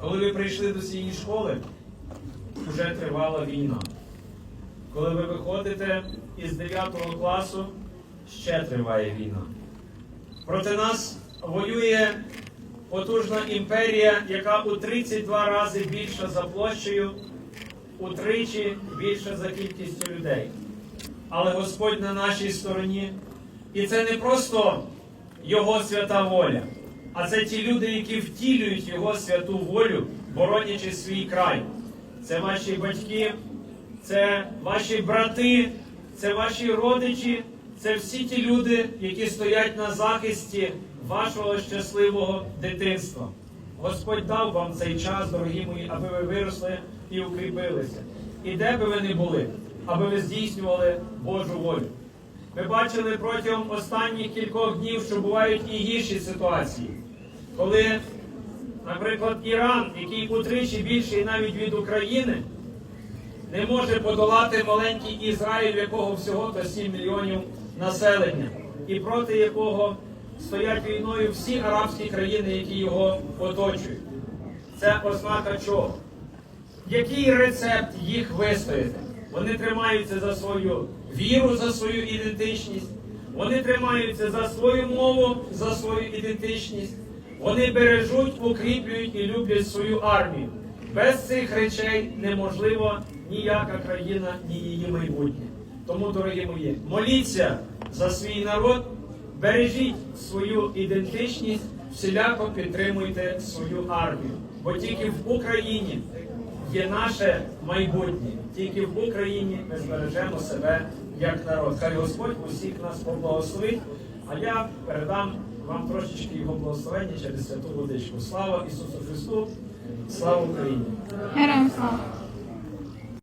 Коли ви прийшли до цієї школи, вже тривала війна. Коли ви виходите із 9 класу, ще триває війна. Проти нас воює потужна імперія, яка у 32 рази більша за площею, утричі більша за кількістю людей. Але Господь на нашій стороні. І це не просто Його свята воля, а це ті люди, які втілюють Його святу волю, боронячи свій край. Це ваші батьки, це ваші брати, це ваші родичі, це всі ті люди, які стоять на захисті вашого щасливого дитинства. Господь дав вам цей час, дорогі мої, аби ви виросли і укріпилися. І де би ви не були, аби ви здійснювали Божу волю. Ми бачили протягом останніх кількох днів, що бувають і гірші ситуації, коли, наприклад, Іран, який утричі більший навіть від України, не може подолати маленький Ізраїль, якого всього то 7 мільйонів населення, і проти якого стоять війною всі арабські країни, які його оточують. Це ознака чого? Який рецепт їх вистояти? Вони тримаються за свою віру, за свою ідентичність, вони тримаються за свою мову, за свою ідентичність. Вони бережуть, укріплюють і люблять свою армію. Без цих речей неможливо ніяка країна, ні її майбутнє. Тому, дорогі мої, моліться за свій народ, бережіть свою ідентичність, всіляко підтримуйте свою армію. Бо тільки в Україні є наше майбутнє. Тільки в Україні ми збережемо себе як народ. Хай Господь усіх нас поблагословить. А я передам вам трошечки його благословення через святу водичку. Слава Ісусу Христу! Слава Україні! Героям слава!